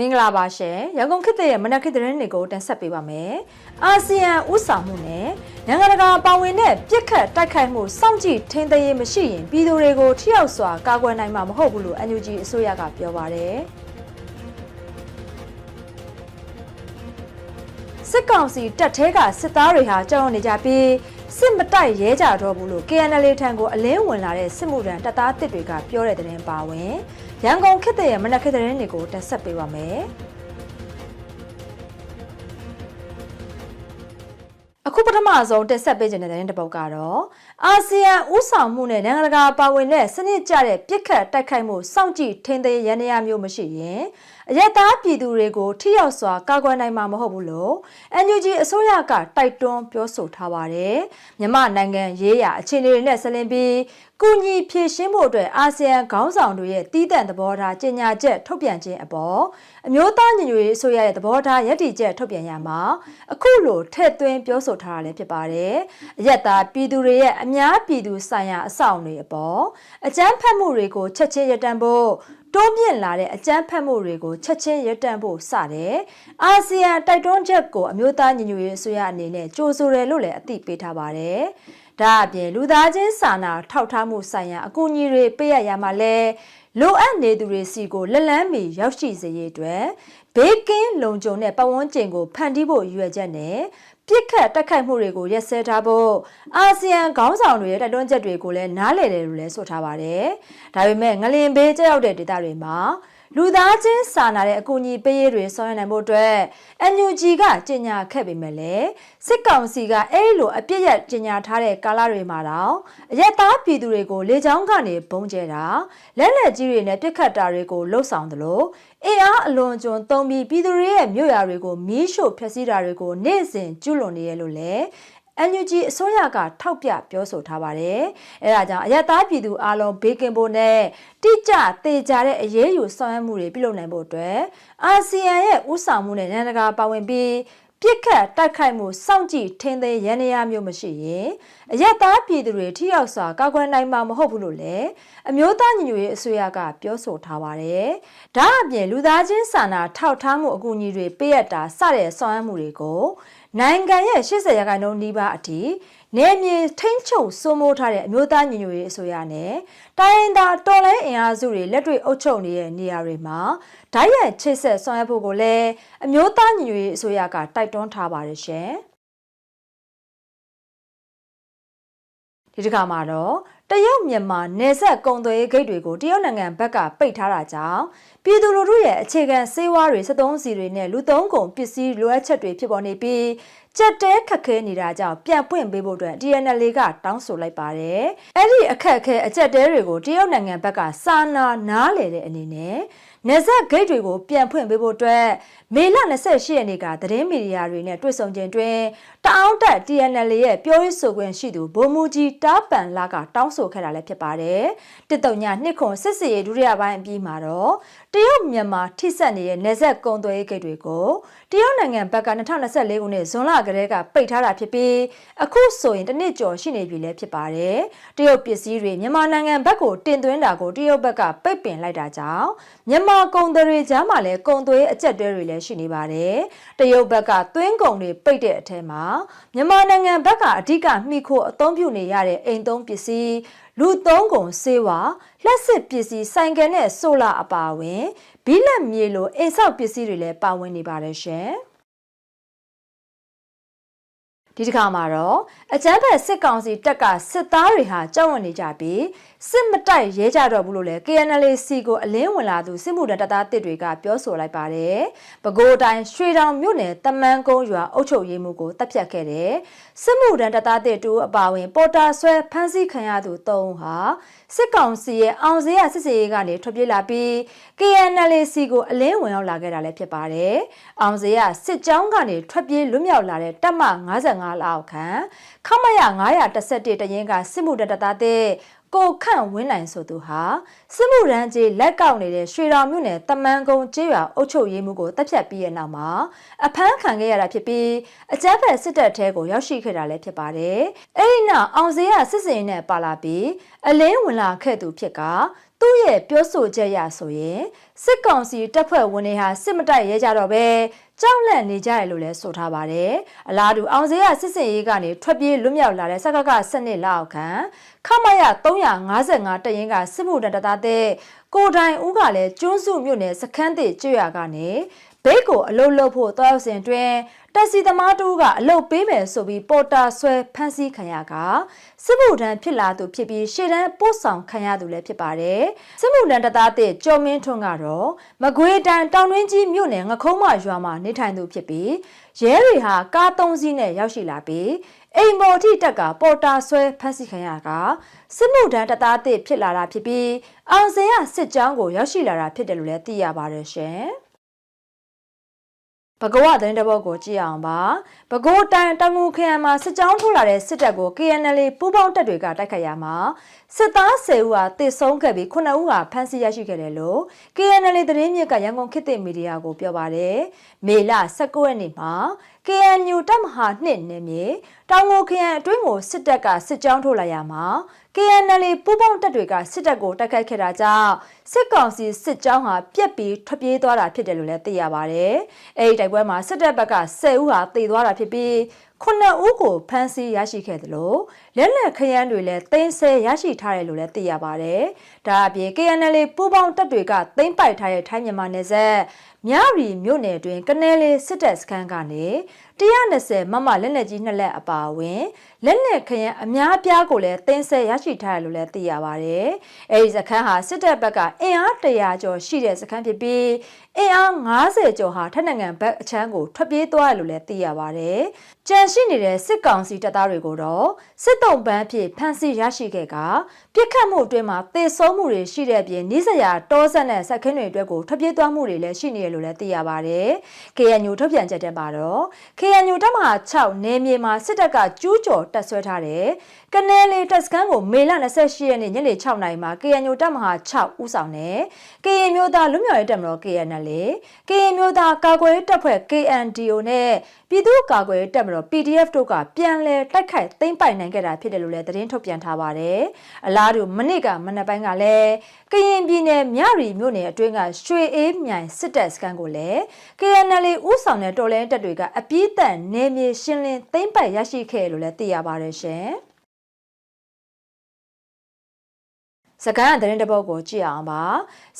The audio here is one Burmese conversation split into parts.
မင်္ဂလာပါရှင်ရန်ကုန်ခေတ်ရဲ့မနက်ခေတ်သတင်းတွေကိုတင်ဆက်ပေးပါမယ်အာဆီယံဥဆောင်မှုနဲ့နိုင်ငံတကာပါဝင်တဲ့ပြစ်ခတ်တိုက်ခိုက်မှုစောင့်ကြည့်ထိန်းသိမ်းရေးမရှိရင်ပြည်သူတွေကိုထိရောက်စွာကာကွယ်နိုင်မှာမဟုတ်ဘူးလို့ NUG အစိုးရကပြောပါတယ်စစ်ကောင်စီတပ်ထဲကစစ်သားတွေဟာကြောက်ရွံ့နေကြပြီးစစ်မတိုက်ရဲကြတော့ဘူးလို့ KNL ထံကိုအလင်းဝင်လာတဲ့စစ်မှုထမ်းတပ်သားတစ်တွေကပြောတဲ့သတင်းပါဝင် ရန်ကုန်ခေတ်ရဲ့မနက်ခေတ်သတင်းတွေကိုတင်ဆက်ပေးပါမယ်အခုပထမဆုံးတက်ဆက်ပေးခြင်းတဲ့တဲ့ပုတ်ကတော့ အာဆီယံဥဆောင်မှုနဲ့နိုင်ငံတကာပါဝင်တဲ့စနစ်ကျတဲ့ပြစ်ခတ်တိုက်ခိုက်မှုစောင့်ကြည့်ထိန်းသိမ်းရန်ရမျိုးမရှိရင်အရက်သားပြည်သူတွေကိုထိရောက်စွာကာကွယ်နိုင်မှာမဟုတ်ဘူးလို့ NUG အစိုးရကတိုက်တွန်းပြောဆိုထားပါတယ်။မြမနိုင်ငံရေးရာအခြေအနေတွေနဲ့ဆက်လင်းပြီးကုညီဖြည့်ရှင်းဖို့အတွက်အာဆီယံခေါင်းဆောင်တွေရဲ့တီးတန့်သဘောထားကြေညာချက်ထုတ်ပြန်ခြင်းအပေါ်အမျိုးသားညီညွတ်ရေးအစိုးရရဲ့သဘောထားရည်တည်ချက်ထုတ်ပြန်ရမှာအခုလိုထည့်သွင်းပြောဆိုထားတာလည်းဖြစ်ပါတယ်။အရက်သားပြည်သူတွေရဲ့အများပြည်သူဆိုင်ရာအဆောက်အဦတွေအပေါ်အကြမ်းဖက်မှုတွေကိုချက်ချင်းရပ်တန့်ဖို့တွန်းပြင့်လာတဲ့အကြမ်းဖက်မှုတွေကိုချက်ချင်းရပ်တန့်ဖို့စတယ်။အာဆီယံတိုက်တွန်းချက်ကိုအမျိုးသားညီညွတ်ရေးအစိုးရအနေနဲ့ကြိုဆိုတယ်လို့လည်းအသိပေးထားပါတယ်။ဒါအပြင်လူသားချင်းစာနာထောက်ထားမှုဆိုင်ရာအကူအညီတွေပေးရရမှာလဲလိုအပ်နေသူတွေစီကိုလက်လန်းမီရောက်ရှိစေရေးအတွက်ဘေးကင်းလုံခြုံတဲ့ပတ်ဝန်းကျင်ကိုဖန်တီးဖို့ရည်ရွယ်ချက်နဲ့ ပြစ်ခတ်တက်ခိုက်မှုတွေကိုရက်စဲထားဖို့အာဆီယံခေါင်းဆောင်တွေရဲ့တိုက်တွန်းချက်တွေကိုလည်းနားလည်တယ်လို့လည်းဆိုထားပါတယ်။ဒါပေမဲ့ငလင်ဘေးကြောက်တဲ့ဒေသတွေမှာ လူသားချင်းစာနာတဲ့အကူအညီပေးရေးတွေဆောင်ရွက်နိုင်ဖို့အတွက် NUG ကကြေညာခဲ့ပေမဲ့လည်းစစ်ကောင်စီကအဲ့လိုအပြစ်ရကြေညာထားတဲ့ကာလတွေမှာတော့အရက်သားပြည်သူတွေကိုလေကြောင်းကနေဘုံကျဲတာလက်လက်ကြီးတွေနဲ့ပြစ်ခတ်တာတွေကိုလှုပ်ဆောင်သလိုအင်အားအလွန်ကျွံသုံးပြီးပြည်သူတွေရဲ့မြို့ရွာတွေကိုမီးရှို့ဖျက်ဆီးတာတွေကိုနေ့စဉ်ကျူးလွန်နေရလို့လေ NUG အစိုးရကထောက်ပြပြောဆိုထားပါတယ်။အဲဒါကြောင့်အယက်သားပြည်သူအလုံးဘေးကင်းဖို့နဲ့တိကျသေချာတဲ့အရေးယူဆောင်ရွက်မှုတွေပြုလုပ်နိုင်ဖို့အတွက်အာဆီယံရဲ့ဥဆောင်မှုနဲ့နိုင်ငံတကာပါဝင်ပြီး ပြစ်ခတ်တိုက်ခိုက်မှုစောင့်ကြည့်ထင်းသိရန်ရာမျိုးမရှိရင်အယက်သားပြည်သူတွေထိရောက်စွာကာကွယ်နိုင်မှာမဟုတ်ဘူးလို့လည်းအမျိုးသားညီညွတ်ရေးအစိုးရကပြောဆိုထားပါတယ်။ဒါအပြင်လူသားချင်းစာနာထောက်ထားမှုအကူအညီတွေပေးရတာစတဲ့ဆောင်ရွက်မှုတွေကိုနိုင်ငံရဲ့80ရာခိုင်နှုန်းနီးပါးအထိနေမြေထိမ့်ချုပ်စိုးမိုးထားတဲ့အမျိုးသားညီညွတ်ရေးအစိုးရနဲ့တိုင်းဒေသတော်လှန်အင်အားစုတွေလက်တွေ့အုပ်ချုပ်နေတဲ့နေရာတွေမှာဓာတ်ရိုက်ချိတ်ဆက်ဆောင်ရွက်ဖို့ကိုလည်းအမျိုးသားညီညွတ်ရေးအစိုးရကတိုက်တွန်းထားပါတယ်ရှင်။ ဒီတစ်ခါမှာတော့တရုတ်မြန်မာနယ်စပ်ကုန်သွယ်ရေးဂိတ်တွေကိုတရုတ်နိုင်ငံဘက်ကပိတ်ထားတာကြောင့်ပြည်သူလူထုရဲ့အခြေခံစေဝါတွေစက်သုံးစီတွေနဲ့လူသုံးကုန်ပစ္စည်းလိုအပ်ချက်တွေဖြစ်ပေါ်နေပြီးကြက်တဲခက်ခဲနေတာကြောင့်ပြန်ပွင့်ပေးဖို့အတွက် TNL ကတောင်းဆိုလိုက်ပါတယ်။အဲ့ဒီအခက်အခဲအကြက်တဲတွေကိုတရုတ်နိုင်ငံဘက်ကစာနာနားလေတဲ့အနေနဲ့ နေဆက်ဂိတ်တွေကိုပြန်ဖွင့်ပေးဖို့အတွက်မေလ28ရက်နေ့ကသတင်းမီဒီယာတွေနဲ့တွေ့ဆုံခြင်းတွင်တအောင်းတက် TNL ရဲ့ပြောရေးဆိုခွင့်ရှိသူဗိုလ်မှူးကြီးတားပန်လာကတောင်းဆိုခဲ့တာလည်းဖြစ်ပါတယ်။တစ်တုံညနှစ်ခွန်စစ်စီရေးဒုတိယပိုင်းအပြီးမှာတော့တရုတ်မြန်မာထိစပ်နေတဲ့နေဆက်ကုံသွဲရေးဂိတ်တွေကိုတရုတ်နိုင်ငံဘက်က2024ခုနှစ်ဇွန်လကတည်းကပိတ်ထားတာဖြစ်ပြီးအခုဆိုရင်တစ်နှစ်ကျော်ရှိနေပြီလည်းဖြစ်ပါတယ်။တရုတ်ပစ္စည်းတွေမြန်မာနိုင်ငံဘက်ကိုတင်သွင်းတာကိုတရုတ်ဘက်ကပိတ်ပင်လိုက်တာကြောင့်မြန်မာကုန်သွယ်တွေကြားမှာလည်းကုန်သွယ်အကျက်တွဲတွေလည်းရှိနေပါတယ်။တရုတ်ဘက်ကသွင်းကုန်တွေပိတ်တဲ့အထက်မှာမြန်မာနိုင်ငံဘက်ကအဓိကမှီခိုအသုံးပြုနေရတဲ့အိမ်သုံးပစ္စည်းလူသုံးကုန်စေဝါလက်စစ်ပစ္စည်းဆိုင်ကယ်နဲ့ဆိုလာအပါအဝင်ဘီလက်မြေလိုအိမ်ဆောက်ပစ္စည်းတွေလည်းပါဝင်နေပါတယ်ရှင်။ဒီတစ်ခါမှာတော့အကြမ်းဖက်စစ်ကောင်စီတပ်ကစစ်သားတွေဟာကြောက်ရွံ့နေကြပြီးစစ်မတိုက်ရဲကြတော့ဘူးလို့လည်း KNLC ကိုအလင်းဝင်လာသူစစ်မှုထမ်းတပ်သားတစ်တွေကပြောဆိုလိုက်ပါတယ်။ပဲခူးတိုင်းရွှေတောင်မြို့နယ်တမန်ကုန်းရွာအုပ်ချုပ်ရေးမှုကိုတပ်ဖြတ်ခဲ့တဲ့စစ်မှုထမ်းတပ်သားတစ်တူအပါဝင်ပေါ်တာဆွဲဖမ်းဆီးခံရသူ၃ဦးဟာစစ်ကောင်စီရဲ့အောင်စရစစ်စေးကနေထွက်ပြေးလာပြီး KNLC ကိုအလင်းဝင်ရောက်လာခဲ့တာလည်းဖြစ်ပါတယ်။အောင်စရစစ်ကြောင်းကနေထွက်ပြေးလွတ်မြောက်လာတဲ့တပ်မ55လောက်ခန့်ခမရ911တရင်ကစစ်မှုတပ်သားတဲ့ ကိုခန့်ဝင်းနိုင်ဆိုသူဟာစစ်မှုရန်ကြီးလက်ကောက်နေတဲ့ရွှေတော်မြို့နယ်တမန်ကုန်းကျေးရွာအုပ်ချုပ်ရေးမှုကိုတပ်ဖြတ်ပြီးတဲ့နောက်မှာအဖမ်းခံခဲ့ရတာဖြစ်ပြီးအကြမ်းဖက်စစ်တပ်ထဲကိုရောက်ရှိခဲ့တာလည်းဖြစ်ပါတယ်။အဲဒီနောက်အောင်စရစစ်စင်နဲ့ပါလာပြီးအလင်းဝင်လာခဲ့သူဖြစ်က သူ့ရဲ့ပြောဆိုချက်ရဆိုရင်စစ်ကောင်စီတပ်ဖွဲ့ဝင်တွေဟာစစ်မတိုက်ရဲကြတော့ပဲကြောက်လန့်နေကြတယ်လို့လည်းဆိုထားပါတယ်။အလားတူအောင်စရစစ်စင်ရေးကနေထွက်ပြေးလွတ်မြောက်လာတဲ့စကကစနစ်လောက်ခံခမရ355တရင်ကစစ်မှုတတသားတဲ့ကိုတိုင်ဦးကလည်းကျွန်းစုမြို့နယ်စခန်းသစ်ကျွရကနေ ဘိတ်ကိုအလုတ်လုတ်ဖို့တောက်စဉ်တွင်တက်စီသမားတူကအလုတ်ပေးမယ်ဆိုပြီးပေါ်တာဆွဲဖမ်းဆီးခံရကစစ်မှုထမ်းဖြစ်လာသူဖြစ်ပြီးရှေ့တန်းပို့ဆောင်ခံရသူလည်းဖြစ်ပါတယ်စစ်မှုထမ်းတသားတဲ့ကျော်မင်းထွန်းကတော့မကွေးတန်တောင်တွင်းကြီးမြို့နယ်ငခုံးမရွာမှာနေထိုင်သူဖြစ်ပြီးရဲတွေဟာကားသုံးစီးနဲ့ရောက်ရှိလာပြီးအိမ်ပေါ်ထိတက်ကပေါ်တာဆွဲဖမ်းဆီးခံရကစစ်မှုထမ်းတသားတဲ့ဖြစ်လာတာဖြစ်ပြီးအောင်စင်ရစစ်ကြောင်းကိုရောက်ရှိလာတာဖြစ်တယ်လို့လည်းသိရပါတယ်ရှင်။ ဘဂဝသတင်းတပုတ်ကိုကြည့်အောင်ပါဘဂိုးတိုင်တငူခရိုင်မှာစစ်ကြောင်းထိုးလာတဲ့စစ်တပ်ကို KNL ပူးပေါင်းတပ်တွေကတိုက်ခတ်ရမှာစစ်သား10ဦးဟာတေဆုံးခဲ့ပြီး9ဦးဟာဖမ်းဆီးရရှိခဲ့တယ်လို့ KNL သတင်းမြစ်ကရန်ကုန်ခေတ်သစ်မီဒီယာကိုပြောပါတယ်မေလ19ရက်နေ့မှာ KNU တပ်မဟာ2နယ်မြေတောင်ငူခရိုင်အတွင်းကိုစစ်တပ်ကစစ်ကြောင်းထိုးလာရမှာ KNL ပူးပေါင်းတပ်တွေကစစ်တပ်ကိုတိုက်ခိုက်ခဲ့တာကြောင့် စစ်ကောင်စီစစ်ကြောင်းဟာပြက်ပြီးထွက်ပြေးသွားတာဖြစ်တယ်လို့လည်းသိရပါတယ်။အဲဒီတိုက်ပွဲမှာစစ်တပ်ဘက်က10ဦးဟာသေသွားတာဖြစ်ပြီးခုနှစ်ဦးကိုဖမ်းဆီးရရှိခဲ့သလိုလက်လက်ခရမ်းတွေလည်းသိမ်းဆဲရရှိထားတယ်လို့လည်းသိရပါတယ်။ဒါအပြင် KNL ပူးပေါင်းတပ်တွေကသိမ်းပိုက်ထားတဲ့ထိုင်းမြန်မာနယ်စပ်မြရီမြို့နယ်တွင်ကနေလေးစစ်တပ်စခန်းကနေ120မမလက်လက်ကြီးနှစ်လက်အပါအဝင်လက်လက်ခရမ်းအများပြားကိုလည်းတင်းဆက်ရရှိထားတယ်လို့လည်းသိရပါတယ်။အဲဒီစခန်းဟာစစ်တပ်ဘက်ကအင်အား100ကျော်ရှိတဲ့စခန်းဖြစ်ပြီး အင်အား90ကျော်ဟာထက်နိုင်ငံဘက်အချမ်းကိုထွက်ပြေးသွားတယ်လို့လည်းသိရပါတယ်။ကြံရှိနေတဲ့စစ်ကောင်စီတပ်သားတွေကိုတော့စစ်တုံးပန်းဖြစ်ဖမ်းဆီးရရှိခဲ့ကပြစ်ခတ်မှုအတွင်းမှာသေဆုံးမှုတွေရှိတဲ့အပြင်နီးစရာတောဆက်နဲ့စက်ခင်းတွေအတွက်ကိုထွက်ပြေးသွားမှုတွေလည်းရှိနေတယ်လို့လည်းသိရပါတယ်။ KNU ထုတ်ပြန်ချက်ထဲမှာတော့ KNU တပ်မဟာ6နယ်မြေမှာစစ်တပ်ကကျူးကျော်တပ်ဆွဲထားတဲ့ကနဲလေးတပ်စခန်းကိုမေလ28ရက်နေ့ညနေ6နာရီမှာ KNU တပ်မဟာ6ဦးဆောင်တဲ့ KN မျိုးသားလူမျိုးရေးတပ်မတော် KNL KN မျိုးသားကာကွယ်ရေးတပ်ဖွဲ့ KNDO နဲ့ပြည်သူ့ကာကွယ်ရေးတပ်မတော် PDF တို့ကပြန်လည်တိုက်ခိုက်သိမ်းပိုက်နိုင်ခဲ့တာဖြစ်တယ်လို့လည်းသတင်းထုတ်ပြန်ထားပါတယ်။အလားတူမနစ်ကမနက်ပိုင်းကလည်းကရင်ပြည်နယ်မြရီမြို့နယ်အတွင်းကရွှေအေးမြိုင်စစ်တပ်စခန်းကိုလည်း KNL ဦးဆောင်တဲ့တော်လှန်တပ်တွေကအပြည့်အသန့်နေမြေရှင်းလင်းသိမ်းပိုက်ရရှိခဲ့လို့လည်းသိရပါတယ်ရှင်။ စကိုင်းသတင်းတပုတ်ကိုကြည့်အောင်ပါ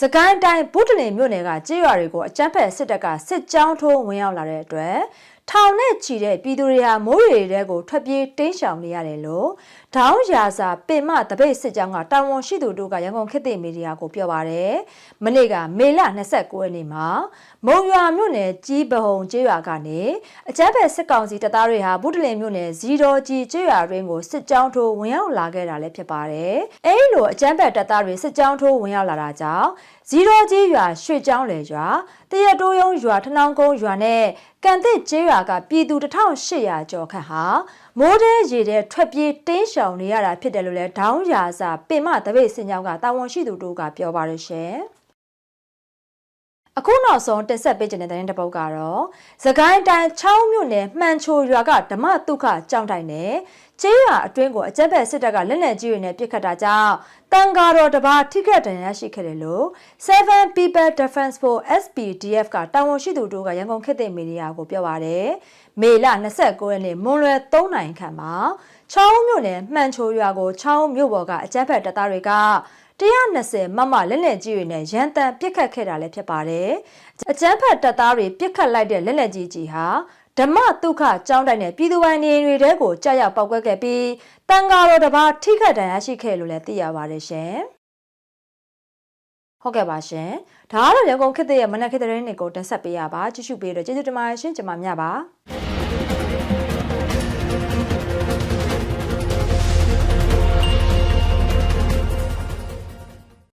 စကိုင်းတိုင်းဘုဒ္ဓလင်မြို့နယ်ကကြေးရွာတွေကိုအကြမ်းဖက်စစ်တပ်ကစစ်ကြောင်းထိုးဝင်ရောက်လာတဲ့အတွက်ထောင်နဲ့ချီတဲ့ပြည်သူတွေဟာမိုးရေတွေကိုထွက်ပြေးတင်းရှောင်နေရတယ်လို့ဒေါင်းရာစာပင်မတပိတ်စစ်ကြောင်းကတာဝန်ရှိသူတို့ကရန်ကုန်ခေတ်သစ်မီဒီယာကိုပြောပါရယ်မနေ့ကမေလ29ရက်နေ့မှာမုံရွာမြို့နယ်ကြီးပဟုံကျေးရွာကနေအကြမ်းဖက်စစ်ကောင်စီတပ်သားတွေဟာဘုဒ္ဓလင်မြို့နယ်ဇီတော်ကြီးကျေးရွာတွင်ကိုစစ်ကြောင်းထိုးဝင်ရောက်လာခဲ့တာလည်းဖြစ်ပါတယ်အဲဒီလိုအကြမ်းဖက်တပ်သားတွေစစ်ကြောင်းထိုးဝင်ရောက်လာတာကြောင့်ဇီရောကြီးရွာရွှေကျောင်းလေရွာတရတိုးယုံရွာထနောင်းကုန်းရွာနဲ့ကန်သစ်ကျေးရွာကပြည်သူ1800ကျော်ခန့်ဟာ မိုးတဲ့ရေတဲ့ထွက်ပြေးတင်းရှောင်နေရတာဖြစ်တယ်လို့လည်းဒေါင်းရာစာပင်မတပိတ်စင်ကြောင်းကတာဝန်ရှိသူတို့ကပြောပါရရှင်အခုနောက်ဆုံးတက်ဆက်ပေးခြင်းတဲ့တဲ့ပုတ်ကတော့သခိုင်းတိုင်း6မြို့နယ်မှန်ချိုရွာကဓမ္မတုခကြောင်းတိုင်နဲ့ကျေးရွာအတွင်းကိုအကြက်ဘက်စစ်တပ်ကလက်နက်ကြီးတွေနဲ့ပစ်ခတ်တာကြောင့်တန်ကာတော်တပါထိခိုက်ဒဏ်ရာရှိခဲ့တယ်လို့7 People Defense Force SPDF ကတာဝန်ရှိသူတို့ကရန်ကုန်ခေတ်သစ်မီဒီယာကိုပြောပါတယ်။ မေလ29ရက်နေ့မွန်လွယ်3နိုင်ခန့်မှာချောင်းမြို့နယ်မှန်ချိုရွာကိုချောင်းမြို့ပေါ်ကအကြက်ဘက်တပ်သားတွေက120မမလက်လက်ကြီးတွေနဲ့ရန်တမ်းပစ်ခတ်ခဲ့တာလည်းဖြစ်ပါတယ်။အကြမ်းဖက်တပ်သားတွေပစ်ခတ်လိုက်တဲ့လက်လက်ကြီးကြီးဟာဓမ္မဒုက္ခကြောင်းတိုင်းနဲ့ပြည်သူပိုင်နေတွေတဲကိုကြာရောက်ပောက်ကွက်ခဲ့ပြီးတန်ဃာတော်တစ်ပါးထိခိုက်ဒဏ်ရာရှိခဲ့လို့လည်းသိရပါတယ်ရှင်။ဟုတ်ကဲ့ပါရှင်။ဒါကတော့ရန်ကုန်ခေတ်ရဲ့မနက်ခေတ်တဲ့နေ့ကိုတင်ဆက်ပေးရပါကြည့်ရှုပေးတော့ကျေးဇူးတင်ပါတယ်ရှင်ကျွန်မမြပါ။ Thank you.